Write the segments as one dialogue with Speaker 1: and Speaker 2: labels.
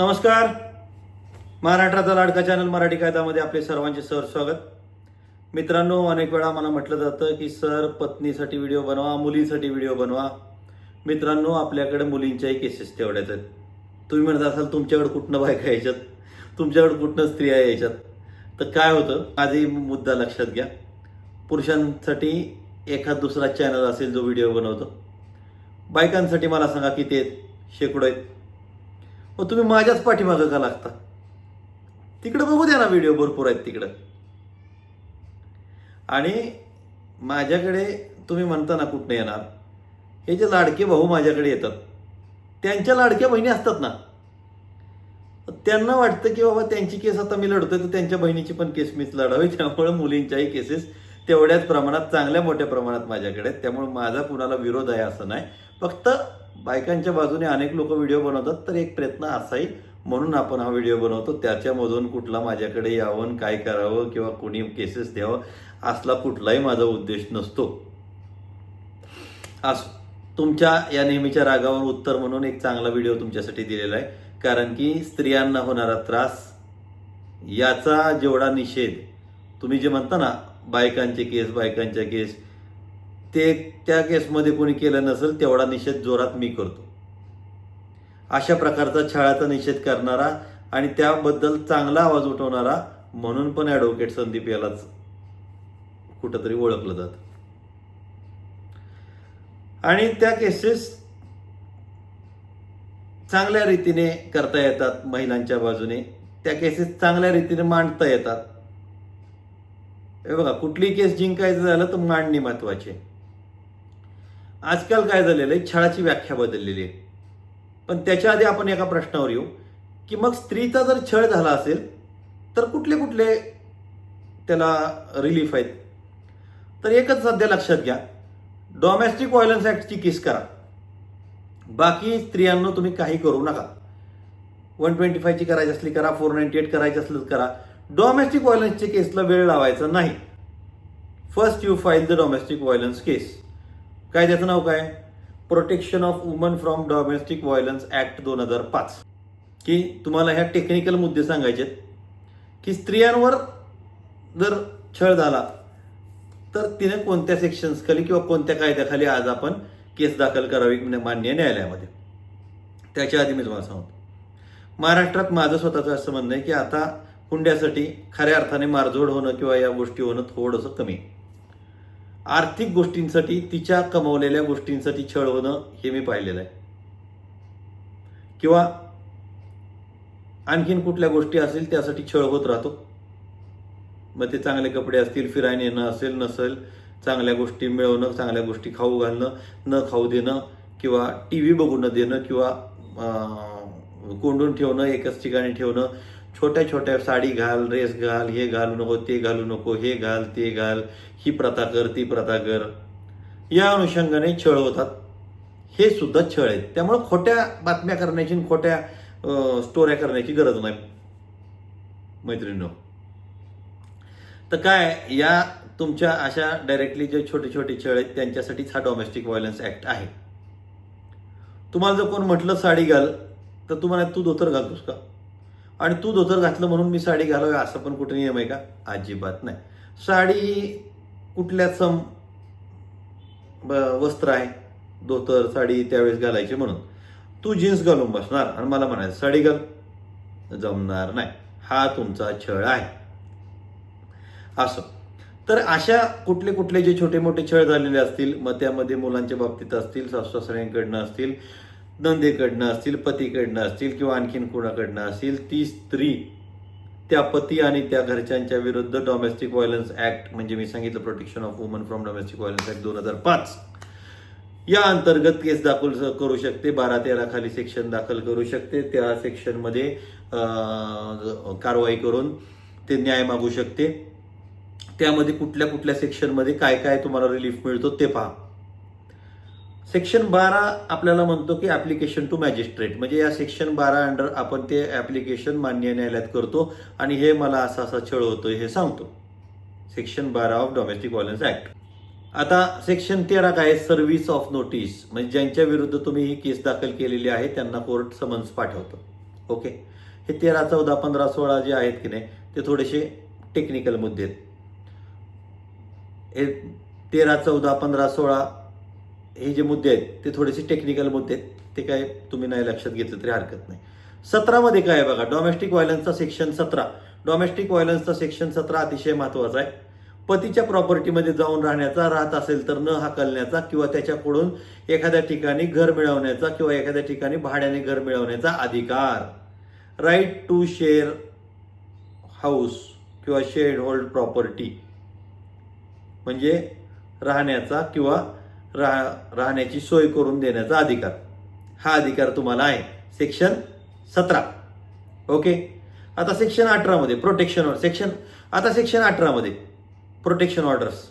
Speaker 1: नमस्कार. महाराष्ट्राचा लाडका चॅनल मराठी कायद्यामध्ये आपले सर्वांचे सर स्वागत. मित्रांनो अनेक वेळा मला म्हटलं जातं की सर पत्नीसाठी व्हिडिओ बनवा मुलीसाठी व्हिडिओ बनवा. मित्रांनो आपल्याकडे मुलींच्याही केसेस तेवढ्याच आहेत. तुम्ही म्हणत असाल तुमच्याकडे कुठनं बायका यायच्यात? तुमच्याकडे कुठनं स्त्रिया यायच्यात? तर काय होतं आजही मुद्दा लक्षात घ्या. पुरुषांसाठी एखाद दुसरा चॅनल असेल जो व्हिडिओ बनवतो. बायकांसाठी मला सांगा किती आहेत शेकडो आहेत. मग तुम्ही माझ्याच पाठीमागं का लागता? तिकडं बघू द्या ना व्हिडिओ भरपूर आहेत तिकडं. आणि माझ्याकडे तुम्ही म्हणता ना कुठनं येणार? हे जे लाडके भाऊ माझ्याकडे येतात त्यांच्या लाडक्या बहिणी असतात ना. त्यांना वाटतं की बाबा त्यांची केस आता मी लढतोय तर त्यांच्या बहिणीची पण केस मीच लढावी. त्यामुळे मुलींच्याही केसेस तेवढ्याच प्रमाणात चांगल्या मोठ्या प्रमाणात माझ्याकडे आहेत. त्यामुळे माझा कुणाला विरोध आहे असं नाही. फक्त बायकांच्या बाजूने अनेक लोक व्हिडिओ बनवतात तर एक प्रयत्न असाही म्हणून आपण हा व्हिडिओ बनवतो. त्याच्यामधून कुठला माझ्याकडे यावं काय करावं किंवा कोणी केसेस द्यावं असला कुठलाही माझा उद्देश नसतो. अस तुमच्या या नेहमीच्या रागावर उत्तर म्हणून एक चांगला व्हिडिओ तुमच्यासाठी दिलेला आहे. कारण की स्त्रियांना होणारा त्रास याचा जेवढा निषेध तुम्ही जे म्हणता ना बायकांचे केस बायकांच्या केस ते त्या केसमध्ये कोणी केलं नसेल तेवढा निषेध जोरात मी करतो. अशा प्रकारचा छळाचा निषेध करणारा आणि त्याबद्दल चांगला आवाज उठवणारा म्हणून पण ॲडव्होकेट संदीप यालाच कुठंतरी ओळखलं जातं. आणि त्या केसेस चांगल्या रीतीने करता येतात महिलांच्या बाजूने. त्या केसेस चांगल्या रीतीने मांडता येतात. हे बघा कुठली केस जिंकायचं झालं तर मांडणी महत्वाची आहे. आजकाल काय झालेलं आहे? छळाची व्याख्या बदललेली आहे. पण त्याच्या आधी आपण एका प्रश्नावर येऊ की मग स्त्रीचा जर छळ झाला असेल तर कुठले कुठले त्याला रिलीफ आहेत? तर एकच सध्या लक्षात घ्या डॉमेस्टिक व्हायलन्स ॲक्टची केस करा. बाकी स्त्रियांना तुम्ही काही करू नका. वन ट्वेंटी फायची करायची असली करा फोर नाईन्टी एट करायची असली करा. डॉमेस्टिक व्हायलन्सच्या केसला वेळ लावायचा नाही. First you file the domestic violence case कायद्याचं नाव काय? Protection of women from domestic violence act दोन हजार पाच. की तुम्हाला ह्या टेक्निकल मुद्दे सांगायचे की स्त्रियांवर जर छळ झाला तर तिने कोणत्या सेक्शन्स खाली किंवा कोणत्या कायद्याखाली आज आपण केस दाखल करावी मान्य न्यायालयामध्ये? त्याच्या आधी मी तुम्हाला सांगतो. महाराष्ट्रात माझं स्वतःचं असं म्हणणं आहे की आता हुंड्यासाठी खऱ्या अर्थाने मारझोड होणं किंवा या गोष्टी होणं थोडंसं कमी आहे. आर्थिक गोष्टींसाठी तिच्या कमवलेल्या गोष्टींसाठी छळ होणं हे मी पाहिलेलं आहे. किंवा आणखीन कुठल्या गोष्टी असेल त्यासाठी छळ होत राहतो. मग ते चांगले कपडे असतील फिरायला येणं असेल नसेल चांगल्या गोष्टी मिळवणं चांगल्या गोष्टी खाऊ घालणं न खाऊ देणं किंवा टी व्ही बघू न देणं किंवा कोंडून ठेवणं एकच ठिकाणी ठेवणं छोट्या छोट्या साडी घाल ड्रेस घाल हे घालू नको ते घालू नको हे घाल ते घाल ही प्रथा कर ती प्रथा कर. या अनुषंगाने छळ होतात. हे सुद्धा छळ आहेत. त्यामुळे खोट्या बातम्या करण्याची आणि खोट्या स्टोऱ्या करण्याची गरज नाही. मैत्रिणीनो. तर काय या तुमच्या अशा डायरेक्टली जे छोटे छोटे छळ आहेत त्यांच्यासाठीच हा डोमेस्टिक व्हायलन्स ऍक्ट आहे. तुम्हाला जर कोण म्हटलं साडी घाल तर तुम्हाला तू धोतर घालतोस का? आणि तू धोतर घातलं म्हणून मी साडी घालावी असं पण कुठे नियम आहे का? अजिबात नाही. साडी कुठल्या सम वस्त्र आहे? धोतर साडी त्यावेळेस घालायची म्हणून. तू जीन्स घालून बसणार आणि मला म्हणायचं साडी घाल. जमणार नाही. हा तुमचा छळ आहे. असं. तर अशा कुठले कुठले जे छोटे मोठे छळ झालेले असतील मग त्यामध्ये मुलांच्या बाबतीत असतील सासऱ्यांकडनं असतील नंदेकडनं असतील पतीकडनं असतील किंवा आणखीन कोणाकडनं असतील ती स्त्री त्या पती आणि त्या घरच्यांच्या विरुद्ध डॉमेस्टिक व्हायलन्स ऍक्ट म्हणजे मी सांगितलं protection of women from domestic violence act दोन हजार पाच या अंतर्गत केस दाखल करू शकते बारा तेरा खाली सेक्शन दाखल करू शकते. त्या सेक्शनमध्ये कारवाई करून ते न्याय मागू शकते. त्यामध्ये कुठल्या कुठल्या सेक्शनमध्ये काय काय तुम्हाला रिलीफ मिळतो ते पहा. सेक्शन बारा आपल्याला म्हणतो की ऍप्लिकेशन टू मॅजिस्ट्रेट म्हणजे या सेक्शन बारा अंडर आपण ते ऍप्लिकेशन मान्य न्यायालयात करतो आणि हे मला असा असा छळ होतोय हे सांगतो. सेक्शन बारा ऑफ डोमेस्टिक व्हायलन्स ऍक्ट आता सेक्शन तेरा काय? सर्व्हिस ऑफ नोटीस म्हणजे ज्यांच्या विरुद्ध तुम्ही ही केस दाखल केलेली आहे त्यांना कोर्ट समन्स पाठवतो. ओके हे तेरा चौदा पंधरा सोळा जे आहेत की नाही ते थोडेसे टेक्निकल मुद्दे आहेत. हे तेरा चौदा पंधरा सोळा हे जे मुद्दे आहेत ते थोडेसे टेक्निकल मुद्दे आहेत. ते काय तुम्ही नाही लक्षात घेतलं तरी हरकत नाही. सतरामध्ये काय आहे बघा डॉमेस्टिक व्हायलन्सचा सेक्शन सतरा. डॉमेस्टिक व्हायलन्सचा सेक्शन सतरा अतिशय महत्त्वाचा आहे. पतीच्या प्रॉपर्टीमध्ये जाऊन राहण्याचा राहत असेल तर न हाकलण्याचा किंवा त्याच्याकडून एखाद्या ठिकाणी घर मिळवण्याचा किंवा एखाद्या ठिकाणी भाड्याने घर मिळवण्याचा अधिकार. राईट टू शेअर हाऊस किंवा शेअर होल्ड प्रॉपर्टी म्हणजे राहण्याचा किंवा राह राहण्याची सोय करून देण्याचा अधिकार. हा अधिकार तुम्हाला आहे. सेक्शन सतरा. ओके आता सेक्शन अठरामध्ये प्रोटेक्शन ऑर्डर सेक्शन आता सेक्शन अठरामध्ये प्रोटेक्शन ऑर्डर्स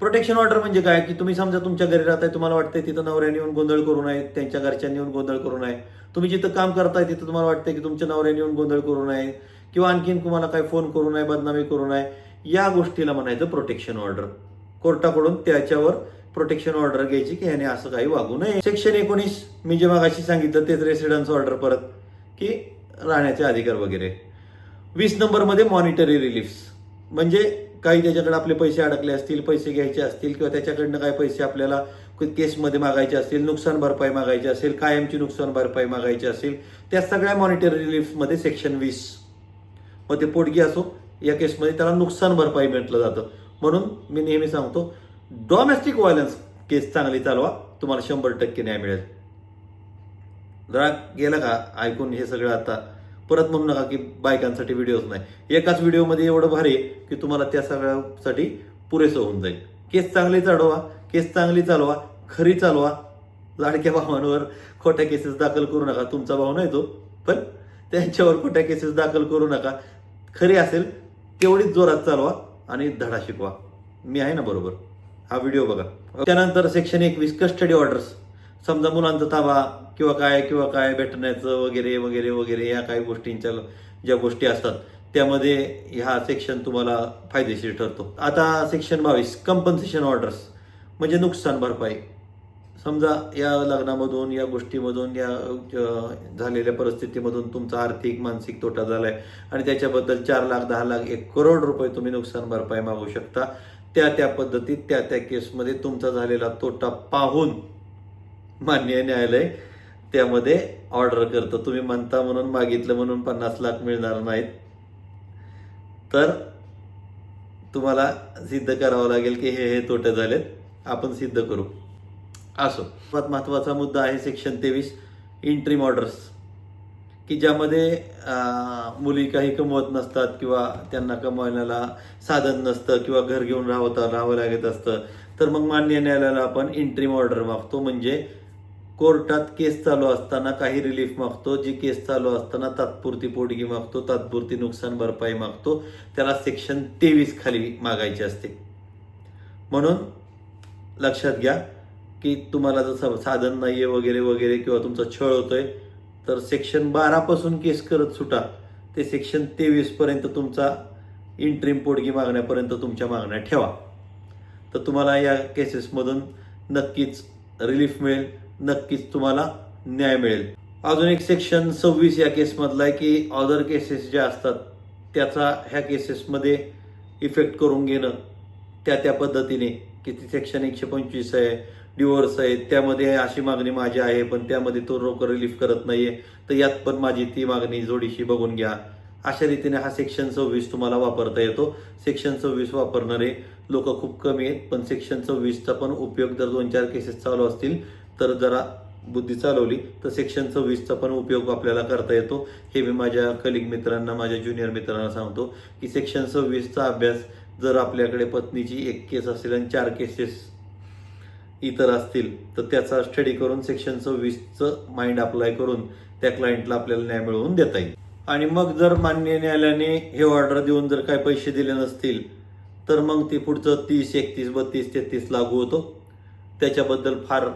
Speaker 1: प्रोटेक्शन ऑर्डर म्हणजे काय? की तुम्ही समजा तुमच्या घरी राहताय तुम्हाला वाटतंय तिथं नवऱ्याने येऊन गोंधळ करू नये त्यांच्या घरच्यांनी येऊन गोंधळ करू नये. तुम्ही जिथं काम करताय तिथं तुम्हाला वाटतंय की तुमच्या नवऱ्याने येऊन गोंधळ करू नये किंवा आणखीन तुम्हाला काय फोन करू नये बदनामी करू नये. या गोष्टीला म्हणायचं प्रोटेक्शन ऑर्डर कोर्टाकडून त्याच्यावर प्रोटेक्शन ऑर्डर घ्यायची की ह्याने असं काही वागू नये. सेक्शन एकोणीस मी जे मागाशी सांगितलं तेच रेसिडन्स ऑर्डर परत की राहण्याचे अधिकार वगैरे. वीस नंबरमध्ये मॉनिटरी रिलीफ्स म्हणजे काही त्याच्याकडे आपले पैसे अडकले असतील पैसे घ्यायचे असतील किंवा त्याच्याकडनं काही पैसे आपल्याला केसमध्ये मागायचे असतील नुकसान भरपाई मागायची असेल कायमची नुकसान भरपाई मागायची असेल त्या सगळ्या मॉनिटरी रिलीफमध्ये सेक्शन वीस. मग ते पोटगी असो या केसमध्ये त्याला नुकसान भरपाई म्हटलं जातं. म्हणून मी नेहमी सांगतो डॉमेस्टिक व्हायलन्स केस चांगली चालवा तुम्हाला शंभर टक्के न्याय मिळेल. जरा गेला का ऐकून हे सगळं आता? परत म्हणू नका की बायकांसाठी व्हिडिओज नाही. एकाच व्हिडिओमध्ये एवढं भारी आहे की तुम्हाला त्या सगळ्यासाठी पुरेसं होऊन जाईल. केस चांगली चढवा केस चांगली चालवा खरी चालवा. लाडक्या भावांवर खोट्या केसेस दाखल करू नका. तुमचा भाऊ नाही तो पण त्यांच्यावर खोट्या केसेस दाखल करू नका. खरी असेल तेवढीच जोरात चालवा. आणि धडा शिकवा. मी आहे ना बरोबर? हा व्हिडिओ बघा. त्यानंतर सेक्शन एकवीस कस्टडी ऑर्डर्स समजा मुलांचा ताबा किंवा काय किंवा काय भेटण्याचं वगैरे वगैरे वगैरे या काही गोष्टींच्या ज्या गोष्टी असतात त्यामध्ये हा सेक्शन तुम्हाला फायदेशीर ठरतो. आता सेक्शन बावीस कंपन्सेशन ऑर्डर्स म्हणजे नुकसान भरपाई. समजा या लग्नामधून या गोष्टीमधून या झालेल्या परिस्थितीमधून तुमचा आर्थिक मानसिक तोटा झाला आहे आणि त्याच्याबद्दल चार लाख दहा लाख एक करोड रुपये तुम्ही नुकसान भरपाई मागू शकता. त्या त्या पद्धतीत त्या त्या केसमध्ये तुमचा झालेला तोटा पाहून मान्य न्यायालय त्यामध्ये ऑर्डर करतं. तुम्ही म्हणता म्हणून मागितलं म्हणून पन्नास लाख मिळणार नाहीत. तर तुम्हाला सिद्ध करावं लागेल की हे हे तोटे झालेत. आपण सिद्ध करू. असो. सर्वात महत्त्वाचा मुद्दा आहे सेक्शन तेवीस इंट्रीम ऑर्डर्स की ज्यामध्ये मुली काही कमवत नसतात किंवा त्यांना कमवण्याला साधन नसतं किंवा घर घेऊन राहता राहावं लागत असतं तर मग मान्य न्यायालयाला आपण इंट्रीम ऑर्डर मागतो. म्हणजे कोर्टात केस चालू असताना काही रिलीफ मागतो. जी केस चालू असताना तात्पुरती पोटगी मागतो तात्पुरती नुकसान भरपाई मागतो त्याला सेक्शन तेवीस खाली मागायची असते. म्हणून लक्षात घ्या की तुम्हाला जसं साधन नाही आहे वगैरे वगैरे किंवा तुमचा छळ होतोय तर सेक्शन बारापासून केस करत सुटा. ते सेक्शन तेवीसपर्यंत तुमचा इंट्रीम पोटगी मागण्यापर्यंत तुमच्या मागण्या ठेवा. तर तुम्हाला या केसेसमधून नक्कीच रिलीफ मिळेल नक्कीच तुम्हाला न्याय मिळेल. अजून एक सेक्शन सव्वीस या केसमधला आहे की अदर केसेस ज्या असतात त्याचा ह्या केसेसमध्ये इफेक्ट करून घेणं त्या त्या पद्धतीने किती सेक्शन एकशे पंचवीस आहे डिवोर्स आहेत त्यामध्ये अशी मागणी माझी आहे पण त्यामध्ये तो रोक रिलीफ करत नाहीये. तर यात पण माझी ती मागणी जोडीशी बघून घ्या. अशा रीतीने हा सेक्शन सव्वीस तुम्हाला वापरता येतो. सेक्शन सव्वीस वापरणारे लोक खूप कमी आहेत पण सेक्शन सव्वीसचा पण उपयोग जर दोन चार केसेस चालू असतील तर जरा बुद्धी चालवली तर सेक्शन सव्वीसचा पण उपयोग आपल्याला करता येतो. हे मी माझ्या कलिग मित्रांना माझ्या ज्युनियर मित्रांना सांगतो की सेक्शन सव्वीसचा अभ्यास जर आपल्याकडे पत्नीची एक केस असेल आणि चार केसेस इतर असतील तर त्याचा स्टडी करून सेक्शन सव्वीसचं माइंड अप्लाय करून त्या क्लायंटला आपल्याला न्याय मिळवून देता येईल. आणि मग जर मान्य न्यायालयाने हे ऑर्डर देऊन जर काही पैसे दिले नसतील तर मग ते पुढचं तीस एकतीस बत्तीस तेहतीस लागू होतो. त्याच्याबद्दल फार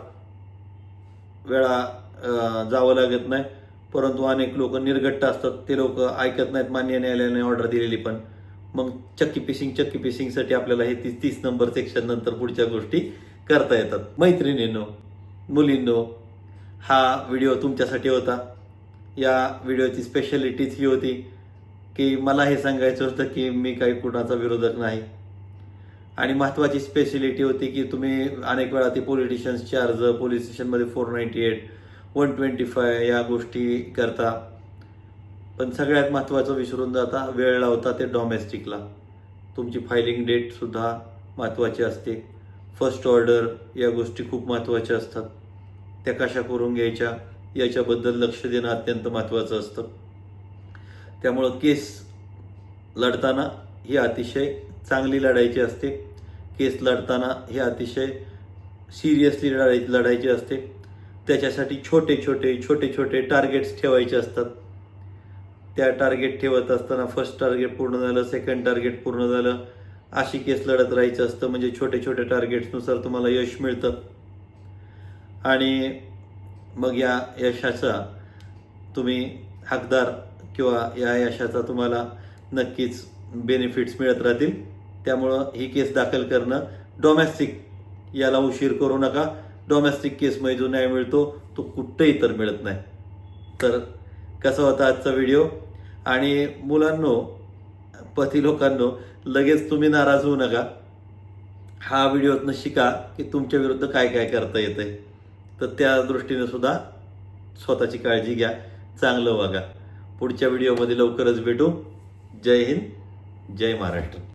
Speaker 1: वेळा जावं लागत नाही. परंतु अनेक लोक निर्घट्ट असतात. ते लोक ऐकत नाहीत मान्य न्यायालयाने ऑर्डर दिलेली पण. मग चक्की पिशिंग चक्की पिशिंगसाठी आपल्याला हे तीस तीस नंबर सेक्शन नंतर पुढच्या गोष्टी करता येतात. मैत्रिणींनो मुलींनो हा व्हिडिओ तुमच्यासाठी होता. या व्हिडिओची स्पेशालिटीच ही होती की मला हे सांगायचं होतं की मी काही कुणाचा विरोधक नाही. आणि महत्त्वाची स्पेशलिटी होती की तुम्ही अनेक वेळा ते पॉलिटिशियन्सचे अर्ज पोलीस स्टेशनमध्ये four ninety eight one twenty five या गोष्टी करता. पण सगळ्यात महत्त्वाचं विसरून जाता वेळ लावता ते डॉमेस्टिकला तुमची फायलिंग डेटसुद्धा महत्त्वाची असते. फर्स्ट ऑर्डर या गोष्टी खूप महत्त्वाच्या असतात. त्या कशा करून घ्यायच्या याच्याबद्दल लक्ष देणं अत्यंत महत्त्वाचं असतं. त्यामुळं केस लढताना ही अतिशय चांगली लढायची असते. केस लढताना हे अतिशय सिरियसली लढाय लढायची असते. त्याच्यासाठी छोटे छोटे छोटे छोटे टार्गेट्स ठेवायचे असतात. त्या टार्गेट ठेवत असताना फर्स्ट टार्गेट पूर्ण झालं सेकंड टार्गेट पूर्ण झालं अशी केस लढत राहायचं असतं. म्हणजे छोटे छोटे टार्गेट्सनुसार तुम्हाला यश मिळतं. आणि मग या यशाचा तुम्ही हकदार किंवा या यशाचा तुम्हाला नक्कीच बेनिफिट्स मिळत राहतील. त्यामुळं ही केस दाखल करणं डोमॅस्टिक याला उशीर करू नका. डोमॅस्टिक केसमध्ये जो न्याय मिळतो तो कुठेही तर मिळत नाही. तर कसा होता आजचा व्हिडिओ आणि मुलांनो पती लोकांनो लगेच तुम्ही नाराज होऊ नका. हा व्हिडिओतनं शिका की तुमच्या विरुद्ध काय काय करता येतंय. तर त्या दृष्टीने सुद्धा स्वतःची काळजी घ्या चांगलं वागा पुढच्या व्हिडिओमध्ये लवकरच भेटू. जय हिंद जय महाराष्ट्र.